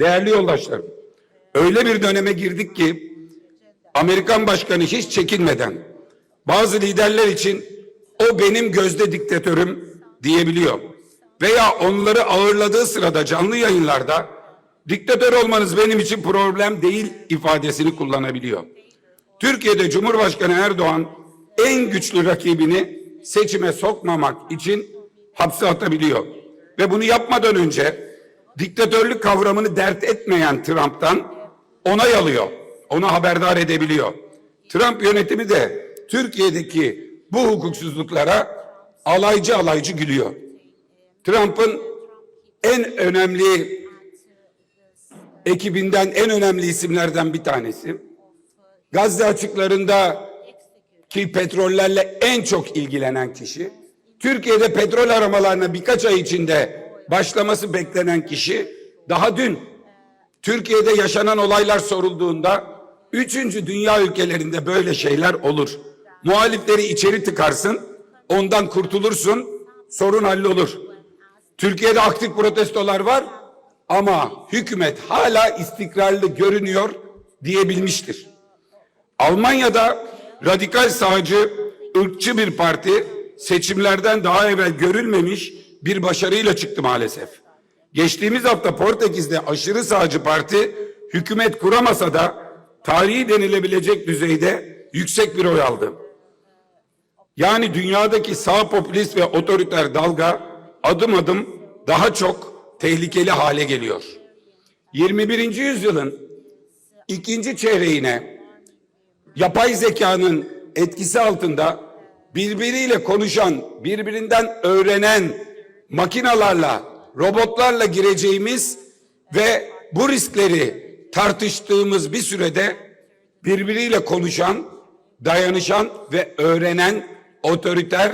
Değerli yoldaşlarım, öyle bir döneme girdik ki Amerikan başkanı hiç çekinmeden bazı liderler için o benim gözde diktatörüm diyebiliyor. Veya onları ağırladığı sırada canlı yayınlarda diktatör olmanız benim için problem değil ifadesini kullanabiliyor. Türkiye'de Cumhurbaşkanı Erdoğan en güçlü rakibini seçime sokmamak için hapse atabiliyor. Ve bunu yapmadan önce diktatörlük kavramını dert etmeyen Trump'tan onay alıyor. Onu haberdar edebiliyor. Trump yönetimi de Türkiye'deki bu hukuksuzluklara alaycı alaycı gülüyor. Trump'ın en önemli ekibinden en önemli isimlerden bir tanesi. Gazze açıklarında ki petrollerle en çok ilgilenen kişi, Türkiye'de petrol aramalarına birkaç ay içinde başlaması beklenen kişi, daha dün Türkiye'de yaşanan olaylar sorulduğunda, üçüncü dünya ülkelerinde böyle şeyler olur. Muhalifleri içeri tıkarsın, ondan kurtulursun, sorun hallolur. Türkiye'de aktif protestolar var ama hükümet hala istikrarlı görünüyor diyebilmiştir. Almanya'da radikal sağcı, ırkçı bir parti seçimlerden daha evvel görülmemiş bir başarıyla çıktı maalesef. Geçtiğimiz hafta Portekiz'de aşırı sağcı parti hükümet kuramasa da tarihi denilebilecek düzeyde yüksek bir oy aldı. Yani dünyadaki sağ popülist ve otoriter dalga adım adım daha çok tehlikeli hale geliyor. 21. yüzyılın ikinci çeyreğine yapay zekanın etkisi altında birbiriyle konuşan, birbirinden öğrenen makinalarla, robotlarla gireceğimiz ve bu riskleri tartıştığımız bir sürede birbiriyle konuşan, dayanışan ve öğrenen otoriter,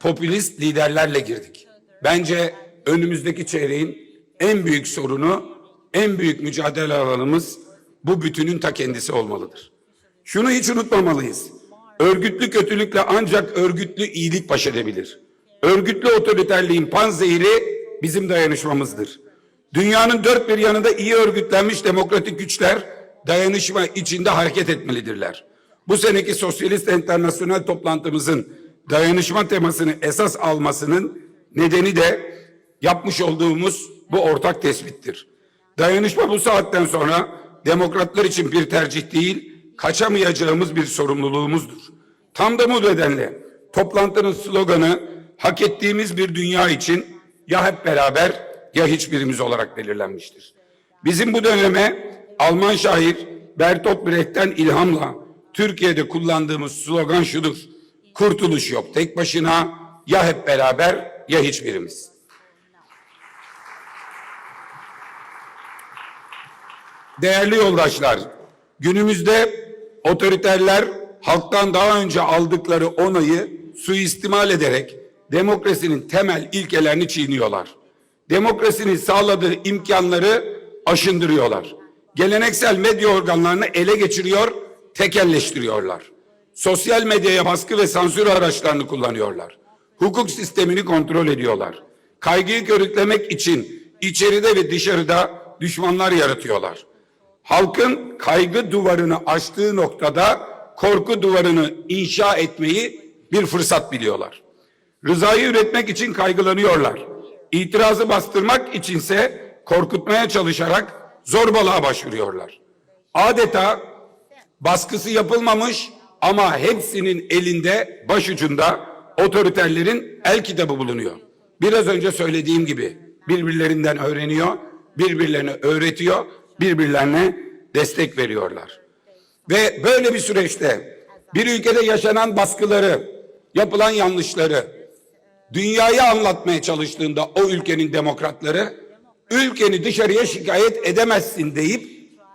popülist liderlerle girdik. Bence önümüzdeki çeyreğin en büyük sorunu, en büyük mücadele alanımız bu bütünün ta kendisi olmalıdır. Şunu hiç unutmamalıyız. Örgütlü kötülükle ancak örgütlü iyilik baş edebilir. Örgütlü otoriterliğin panzehiri bizim dayanışmamızdır. Dünyanın dört bir yanında iyi örgütlenmiş demokratik güçler dayanışma içinde hareket etmelidirler. Bu seneki Sosyalist Enternasyonel toplantımızın dayanışma temasını esas almasının nedeni de yapmış olduğumuz bu ortak tespittir. Dayanışma bu saatten sonra demokratlar için bir tercih değil, kaçamayacağımız bir sorumluluğumuzdur. Tam da bu nedenle toplantının sloganı hak ettiğimiz bir dünya için ya hep beraber ya hiçbirimiz olarak belirlenmiştir. Bizim bu döneme Alman şair Bertolt Brecht'ten ilhamla Türkiye'de kullandığımız slogan şudur. Kurtuluş yok tek başına ya hep beraber ya hiçbirimiz. Değerli yoldaşlar, günümüzde otoriterler halktan daha önce aldıkları onayı suistimal ederek demokrasinin temel ilkelerini çiğniyorlar. Demokrasinin sağladığı imkanları aşındırıyorlar. Geleneksel medya organlarını ele geçiriyor, tekelleştiriyorlar. Sosyal medyaya baskı ve sansür araçlarını kullanıyorlar. Hukuk sistemini kontrol ediyorlar. Kaygıyı körüklemek için içeride ve dışarıda düşmanlar yaratıyorlar. Halkın kaygı duvarını aştığı noktada korku duvarını inşa etmeyi bir fırsat biliyorlar. Rızayı üretmek için kaygılanıyorlar. İtirazı bastırmak içinse korkutmaya çalışarak zorbalığa başvuruyorlar. Adeta baskısı yapılmamış ama hepsinin elinde başucunda otoriterlerin el kitabı bulunuyor. Biraz önce söylediğim gibi birbirlerinden öğreniyor, birbirlerine öğretiyor, birbirlerine destek veriyorlar. Ve böyle bir süreçte bir ülkede yaşanan baskıları, yapılan yanlışları dünyaya anlatmaya çalıştığında o ülkenin demokratları ülkeni dışarıya şikayet edemezsin deyip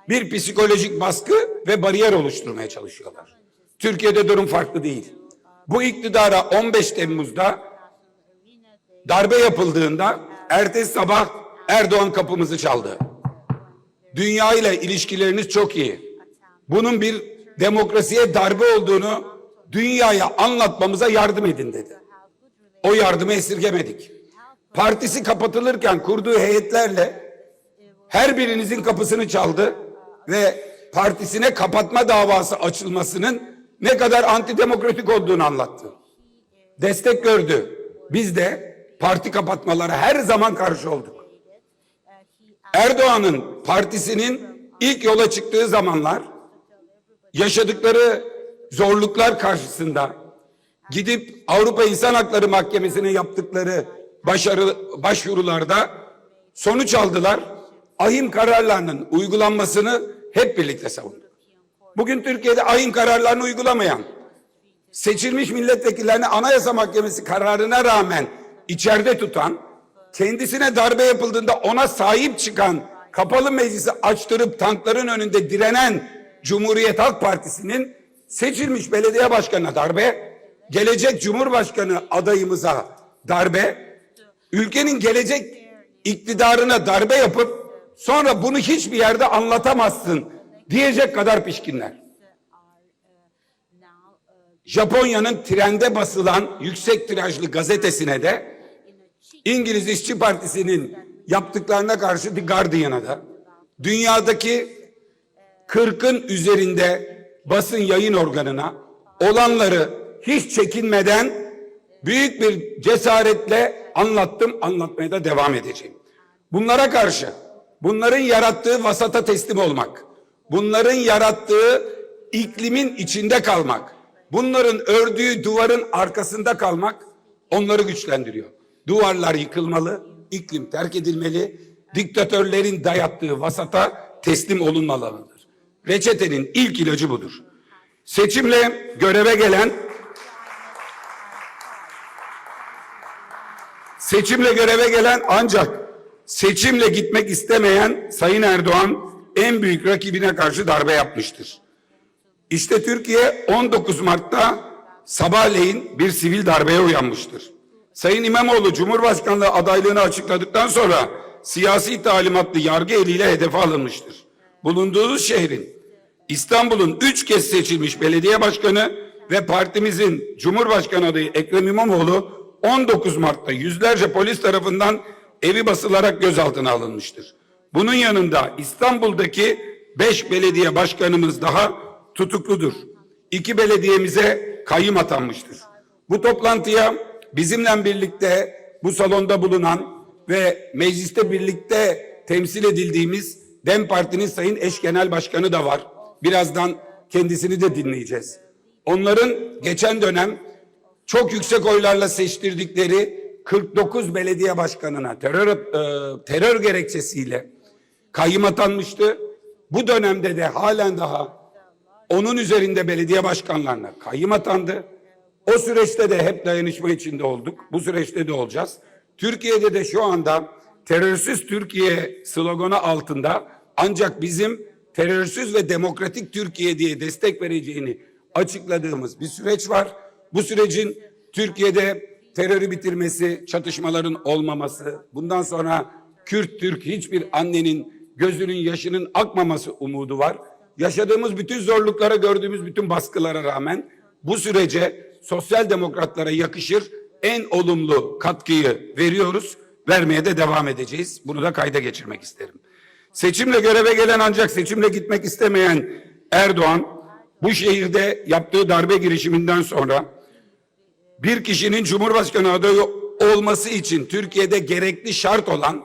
bir psikolojik baskı ve bariyer oluşturmaya çalışıyorlar. Türkiye'de durum farklı değil. Bu iktidara 15 Temmuz'da darbe yapıldığında ertesi sabah Erdoğan kapımızı çaldı. Dünya ile ilişkileriniz çok iyi. Bunun bir demokrasiye darbe olduğunu dünyaya anlatmamıza yardım edin dedi. O yardımı esirgemedik. Partisi kapatılırken kurduğu heyetlerle her birinizin kapısını çaldı ve partisine kapatma davası açılmasının ne kadar antidemokratik olduğunu anlattı. Destek gördü. Biz de parti kapatmalara her zaman karşı olduk. Erdoğan'ın partisinin ilk yola çıktığı zamanlar yaşadıkları zorluklar karşısında gidip Avrupa İnsan Hakları Mahkemesi'ne yaptıkları başarı başvurularda sonuç aldılar. Ahim kararlarının uygulanmasını hep birlikte savunduk. Bugün Türkiye'de ahim kararlarını uygulamayan, seçilmiş milletvekillerini Anayasa Mahkemesi kararına rağmen içeride tutan, kendisine darbe yapıldığında ona sahip çıkan, kapalı meclisi açtırıp tankların önünde direnen Cumhuriyet Halk Partisi'nin seçilmiş belediye başkanına darbe, gelecek Cumhurbaşkanı adayımıza darbe, ülkenin gelecek iktidarına darbe yapıp sonra bunu hiçbir yerde anlatamazsın diyecek kadar pişkinler. Japonya'nın trende basılan yüksek tirajlı gazetesine de İngiliz İşçi Partisi'nin yaptıklarına karşı The Guardian'a da dünyadaki 40'ın üzerinde basın yayın organına olanları hiç çekinmeden büyük bir cesaretle anlattım, anlatmaya da devam edeceğim. Bunlara karşı, bunların yarattığı vasata teslim olmak, bunların yarattığı iklimin içinde kalmak, bunların ördüğü duvarın arkasında kalmak onları güçlendiriyor. Duvarlar yıkılmalı, iklim terk edilmeli, diktatörlerin dayattığı vasata teslim olunmalıdır. Reçetenin ilk ilacı budur. Seçimle göreve gelen Seçimle göreve gelen ancak seçimle gitmek istemeyen Sayın Erdoğan en büyük rakibine karşı darbe yapmıştır. İşte Türkiye 19 Mart'ta sabahleyin bir sivil darbeye uyanmıştır. Sayın İmamoğlu Cumhurbaşkanlığı adaylığını açıkladıktan sonra siyasi talimatlı yargı eliyle hedefe alınmıştır. Bulunduğunuz şehrin İstanbul'un üç kez seçilmiş belediye başkanı ve partimizin Cumhurbaşkanı adayı Ekrem İmamoğlu 19 Mart'ta yüzlerce polis tarafından evi basılarak gözaltına alınmıştır. Bunun yanında İstanbul'daki beş belediye başkanımız daha tutukludur. İki belediyemize kayyım atanmıştır. Bu toplantıya bizimle birlikte bu salonda bulunan ve mecliste birlikte temsil edildiğimiz DEM Parti'nin Sayın Eş Genel Başkanı da var. Birazdan kendisini de dinleyeceğiz. Onların geçen dönem çok yüksek oylarla seçtirdikleri 49 belediye başkanına terör e, terör gerekçesiyle kayyım atanmıştı. Bu dönemde de halen daha onun üzerinde belediye başkanlarına kayyım atandı. O süreçte de hep dayanışma içinde olduk. Bu süreçte de olacağız. Türkiye'de de şu anda terörsüz Türkiye sloganı altında ancak bizim terörsüz ve demokratik Türkiye diye destek vereceğini açıkladığımız bir süreç var. Bu sürecin Türkiye'de terörü bitirmesi, çatışmaların olmaması, bundan sonra Kürt Türk hiçbir annenin gözünün yaşının akmaması umudu var. Yaşadığımız bütün zorluklara, gördüğümüz bütün baskılara rağmen bu sürece sosyal demokratlara yakışır en olumlu katkıyı veriyoruz. Vermeye de devam edeceğiz. Bunu da kayda geçirmek isterim. Seçimle göreve gelen ancak seçimle gitmek istemeyen Erdoğan bu şehirde yaptığı darbe girişiminden sonra bir kişinin Cumhurbaşkanı adayı olması için Türkiye'de gerekli şart olan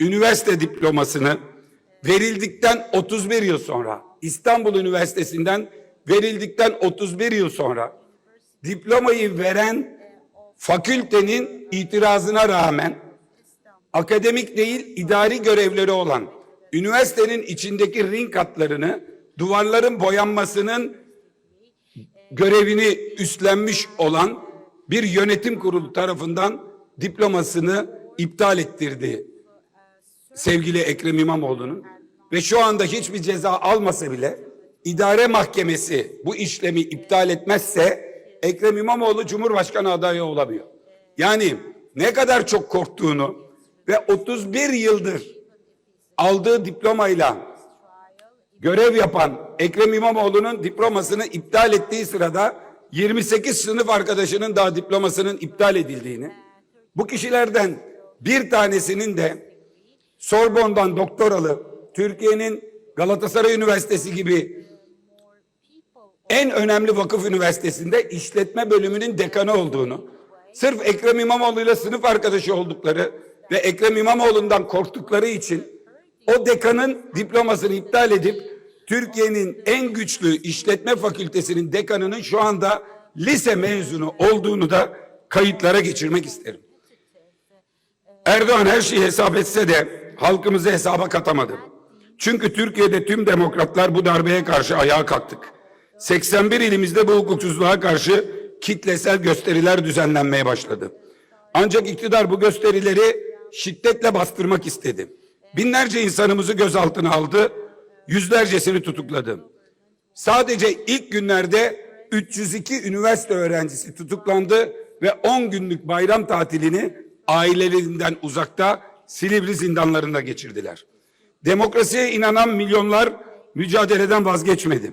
üniversite diplomasını verildikten 31 yıl sonra İstanbul Üniversitesi'nden verildikten 31 yıl sonra diplomayı veren fakültenin itirazına rağmen akademik değil idari görevleri olan üniversitenin içindeki ring hatlarını duvarların boyanmasının görevini üstlenmiş olan bir yönetim kurulu tarafından diplomasını iptal ettirdi sevgili Ekrem İmamoğlu'nun ve şu anda hiçbir ceza almasa bile idare mahkemesi bu işlemi iptal etmezse Ekrem İmamoğlu Cumhurbaşkanı adayı olamıyor. Yani ne kadar çok korktuğunu ve 31 yıldır aldığı diplomayla görev yapan Ekrem İmamoğlu'nun diplomasını iptal ettiği sırada 28 sınıf arkadaşının daha diplomasının iptal edildiğini, bu kişilerden bir tanesinin de Sorbon'dan doktoralı, Türkiye'nin Galatasaray Üniversitesi gibi en önemli vakıf üniversitesinde işletme bölümünün dekanı olduğunu, sırf Ekrem İmamoğlu ile sınıf arkadaşı oldukları ve Ekrem İmamoğlu'ndan korktukları için o dekanın diplomasını iptal edip Türkiye'nin en güçlü işletme fakültesinin dekanının şu anda lise mezunu olduğunu da kayıtlara geçirmek isterim. Erdoğan her şeyi hesap etse de halkımızı hesaba katamadı. Çünkü Türkiye'de tüm demokratlar bu darbeye karşı ayağa kalktık. 81 ilimizde bu hukuksuzluğa karşı kitlesel gösteriler düzenlenmeye başladı. Ancak iktidar bu gösterileri şiddetle bastırmak istedi. Binlerce insanımızı gözaltına aldı, yüzlercesini tutukladı. Sadece ilk günlerde 302 üniversite öğrencisi tutuklandı ve 10 günlük bayram tatilini ailelerinden uzakta Silivri zindanlarında geçirdiler. Demokrasiye inanan milyonlar mücadeleden vazgeçmedi.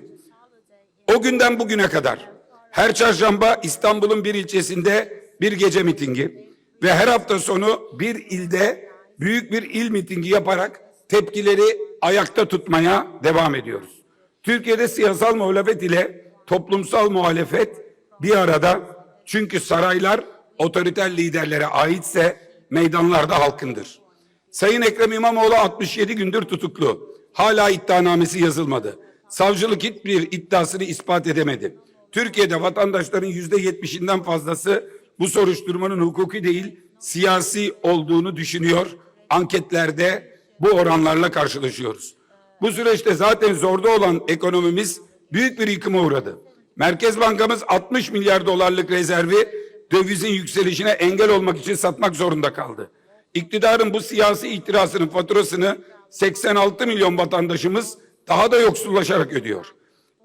O günden bugüne kadar her çarşamba İstanbul'un bir ilçesinde bir gece mitingi ve her hafta sonu bir ilde büyük bir il mitingi yaparak tepkileri ayakta tutmaya devam ediyoruz. Türkiye'de siyasal muhalefet ile toplumsal muhalefet bir arada çünkü saraylar otoriter liderlere aitse meydanlarda halkındır. Sayın Ekrem İmamoğlu 67 gündür tutuklu. Hala iddianamesi yazılmadı. Savcılık hiçbir iddiasını ispat edemedi. Türkiye'de vatandaşların yüzde yetmişinden fazlası bu soruşturmanın hukuki değil siyasi olduğunu düşünüyor. Anketlerde bu oranlarla karşılaşıyoruz. Bu süreçte zaten zorda olan ekonomimiz büyük bir yıkıma uğradı. Merkez Bankamız 60 milyar dolarlık rezervi dövizin yükselişine engel olmak için satmak zorunda kaldı. İktidarın bu siyasi itirazının faturasını 86 milyon vatandaşımız daha da yoksullaşarak ödüyor.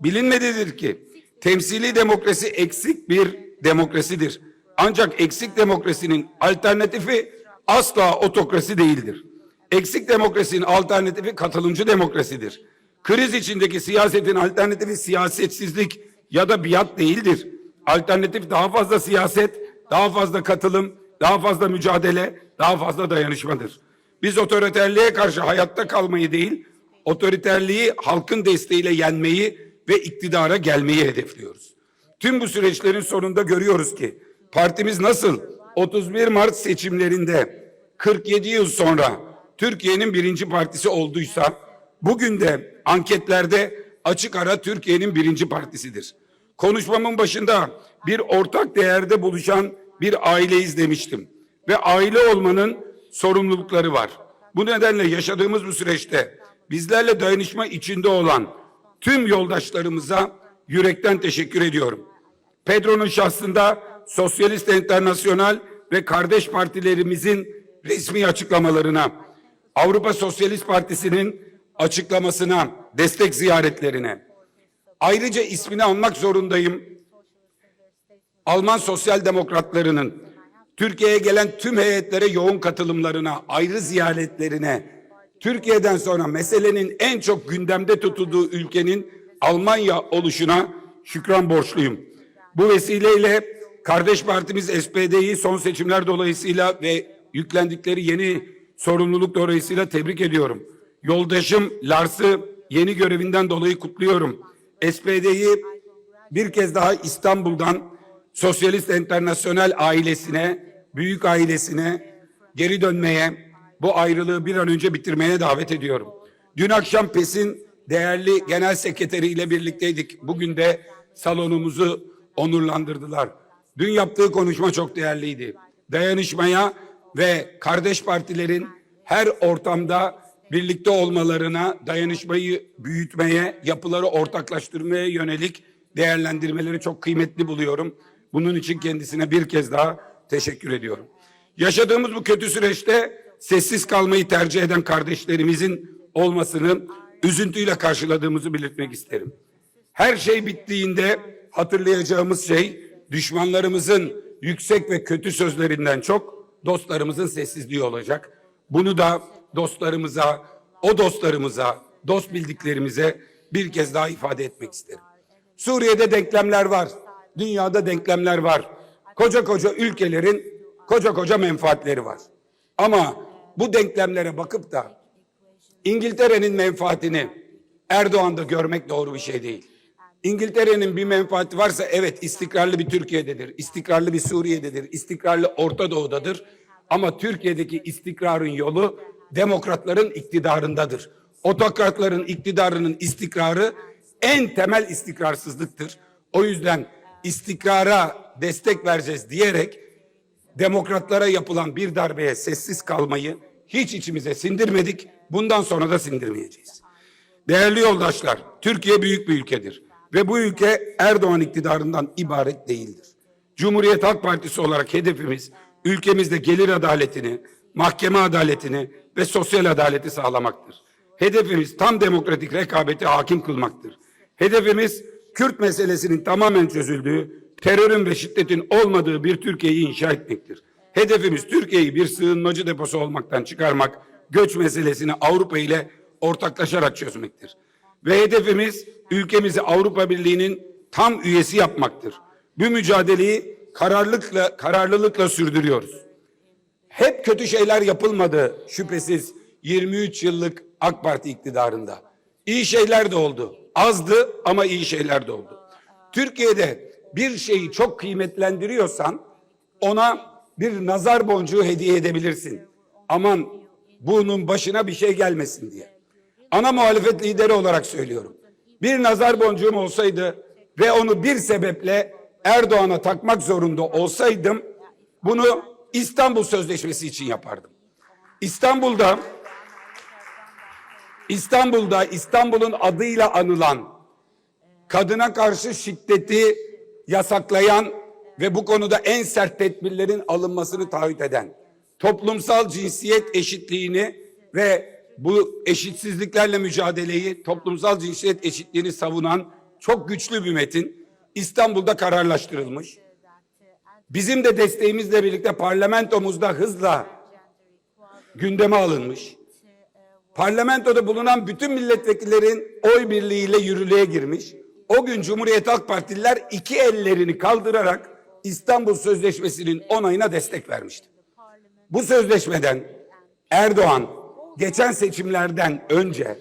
Bilinmedidir ki temsili demokrasi eksik bir demokrasidir. Ancak eksik demokrasinin alternatifi asla otokrasi değildir. Eksik demokrasinin alternatifi katılımcı demokrasidir. Kriz içindeki siyasetin alternatifi siyasetsizlik ya da biat değildir. Alternatif daha fazla siyaset, daha fazla katılım, daha fazla mücadele, daha fazla dayanışmadır. Biz otoriterliğe karşı hayatta kalmayı değil, otoriterliği halkın desteğiyle yenmeyi ve iktidara gelmeyi hedefliyoruz. Tüm bu süreçlerin sonunda görüyoruz ki partimiz nasıl 31 Mart seçimlerinde 47 yıl sonra Türkiye'nin birinci partisi olduysa bugün de anketlerde açık ara Türkiye'nin birinci partisidir. Konuşmamın başında bir ortak değerde buluşan bir aileyiz demiştim. Ve aile olmanın sorumlulukları var. Bu nedenle yaşadığımız bu süreçte bizlerle dayanışma içinde olan tüm yoldaşlarımıza yürekten teşekkür ediyorum. Pedro'nun şahsında Sosyalist Enternasyonal ve kardeş partilerimizin resmi açıklamalarına, Avrupa Sosyalist Partisi'nin açıklamasına, destek ziyaretlerine, ayrıca ismini almak zorundayım. Alman sosyal demokratlarının Türkiye'ye gelen tüm heyetlere yoğun katılımlarına, ayrı ziyaretlerine, Türkiye'den sonra meselenin en çok gündemde tutulduğu ülkenin Almanya oluşuna şükran borçluyum. Bu vesileyle kardeş partimiz SPD'yi son seçimler dolayısıyla ve yüklendikleri yeni sorumluluk dolayısıyla tebrik ediyorum. Yoldaşım Lars'ı yeni görevinden dolayı kutluyorum. SPD'yi bir kez daha İstanbul'dan Sosyalist Enternasyonel ailesine, büyük ailesine geri dönmeye, bu ayrılığı bir an önce bitirmeye davet ediyorum. Dün akşam PES'in değerli genel sekreteriyle birlikteydik. Bugün de salonumuzu onurlandırdılar. Dün yaptığı konuşma çok değerliydi. Dayanışmaya ve kardeş partilerin her ortamda birlikte olmalarına, dayanışmayı büyütmeye, yapıları ortaklaştırmaya yönelik değerlendirmeleri çok kıymetli buluyorum. Bunun için kendisine bir kez daha teşekkür ediyorum. Yaşadığımız bu kötü süreçte sessiz kalmayı tercih eden kardeşlerimizin olmasını üzüntüyle karşıladığımızı belirtmek isterim. Her şey bittiğinde hatırlayacağımız şey düşmanlarımızın yüksek ve kötü sözlerinden çok dostlarımızın sessizliği olacak. Bunu da dostlarımıza, o dostlarımıza, dost bildiklerimize bir kez daha ifade etmek isterim. Suriye'de denklemler var. Dünyada denklemler var. Koca koca ülkelerin koca koca menfaatleri var. Ama bu denklemlere bakıp da İngiltere'nin menfaatini Erdoğan'da görmek doğru bir şey değil. İngiltere'nin bir menfaati varsa evet istikrarlı bir Türkiye'dedir, istikrarlı bir Suriye'dedir, istikrarlı Orta Doğu'dadır. Ama Türkiye'deki istikrarın yolu demokratların iktidarındadır. Otokratların iktidarının istikrarı en temel istikrarsızlıktır. O yüzden istikrara destek vereceğiz diyerek demokratlara yapılan bir darbeye sessiz kalmayı hiç içimize sindirmedik. Bundan sonra da sindirmeyeceğiz. Değerli yoldaşlar, Türkiye büyük bir ülkedir ve bu ülke Erdoğan iktidarından ibaret değildir. Cumhuriyet Halk Partisi olarak hedefimiz ülkemizde gelir adaletini, mahkeme adaletini ve sosyal adaleti sağlamaktır. Hedefimiz tam demokratik rekabeti hakim kılmaktır. Hedefimiz Kürt meselesinin tamamen çözüldüğü, terörün ve şiddetin olmadığı bir Türkiye'yi inşa etmektir. Hedefimiz Türkiye'yi bir sığınmacı deposu olmaktan çıkarmak, göç meselesini Avrupa ile ortaklaşarak çözmektir. Ve hedefimiz ülkemizi Avrupa Birliği'nin tam üyesi yapmaktır. Bu mücadeleyi kararlılıkla kararlılıkla sürdürüyoruz. Hep kötü şeyler yapılmadı şüphesiz 23 yıllık AK Parti iktidarında. İyi şeyler de oldu. Azdı ama iyi şeyler de oldu. Türkiye'de bir şeyi çok kıymetlendiriyorsan ona bir nazar boncuğu hediye edebilirsin. Aman bunun başına bir şey gelmesin diye. Ana muhalefet lideri olarak söylüyorum. Bir nazar boncuğum olsaydı ve onu bir sebeple Erdoğan'a takmak zorunda olsaydım bunu İstanbul Sözleşmesi için yapardım. İstanbul'da İstanbul'da İstanbul'un adıyla anılan kadına karşı şiddeti yasaklayan ve bu konuda en sert tedbirlerin alınmasını taahhüt eden, toplumsal cinsiyet eşitliğini ve bu eşitsizliklerle mücadeleyi, toplumsal cinsiyet eşitliğini savunan çok güçlü bir metin İstanbul'da kararlaştırılmış. Bizim de desteğimizle birlikte parlamentomuzda hızla gündeme alınmış. Parlamentoda bulunan bütün milletvekillerin oy birliğiyle yürürlüğe girmiş. O gün Cumhuriyet Halk Partililer iki ellerini kaldırarak İstanbul Sözleşmesi'nin onayına destek vermişti. Bu sözleşmeden Erdoğan geçen seçimlerden önce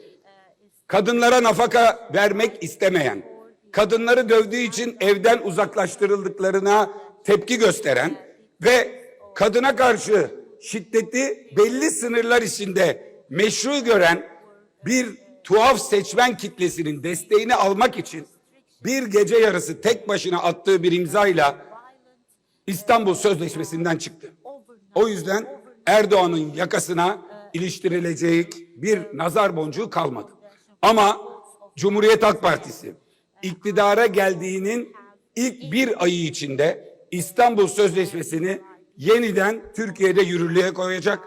kadınlara nafaka vermek istemeyen, kadınları dövdüğü için evden uzaklaştırıldıklarına tepki gösteren ve kadına karşı şiddeti belli sınırlar içinde meşru gören bir tuhaf seçmen kitlesinin desteğini almak için bir gece yarısı tek başına attığı bir imzayla İstanbul Sözleşmesi'nden çıktı. O yüzden Erdoğan'ın yakasına iliştirilecek bir nazar boncuğu kalmadı. Ama Cumhuriyet Halk Partisi iktidara geldiğinin ilk bir ayı içinde İstanbul Sözleşmesi'ni yeniden Türkiye'de yürürlüğe koyacak.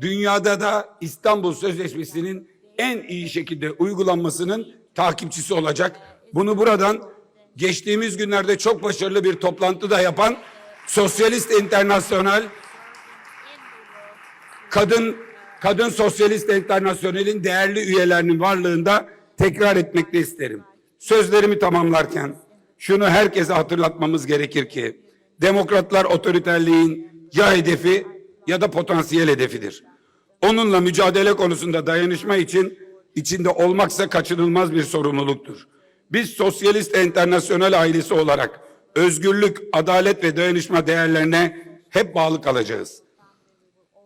Dünyada da İstanbul Sözleşmesi'nin en iyi şekilde uygulanmasının takipçisi olacak. Bunu buradan geçtiğimiz günlerde çok başarılı bir toplantı da yapan Sosyalist Internasyonel Kadın Kadın Sosyalist Internasyonel'in değerli üyelerinin varlığında tekrar etmekte isterim. Sözlerimi tamamlarken şunu herkese hatırlatmamız gerekir ki demokratlar otoriterliğin ya hedefi ya da potansiyel hedefidir. Onunla mücadele konusunda dayanışma için içinde olmaksa kaçınılmaz bir sorumluluktur. Biz sosyalist internasyonel ailesi olarak özgürlük, adalet ve dayanışma değerlerine hep bağlı kalacağız.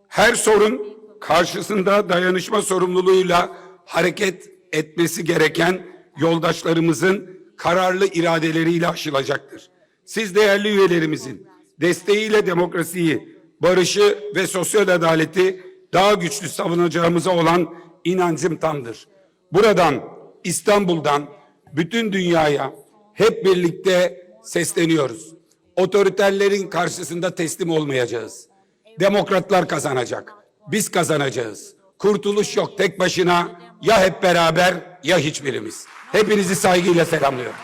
Her sorun karşısında dayanışma sorumluluğuyla hareket etmesi gereken yoldaşlarımızın kararlı iradeleriyle aşılacaktır. Siz değerli üyelerimizin desteğiyle demokrasiyi, barışı ve sosyal adaleti daha güçlü savunacağımıza olan inancım tamdır. Buradan İstanbul'dan bütün dünyaya hep birlikte sesleniyoruz. Otoriterlerin karşısında teslim olmayacağız. Demokratlar kazanacak. Biz kazanacağız. Kurtuluş yok tek başına ya hep beraber ya hiçbirimiz. Hepinizi saygıyla selamlıyorum.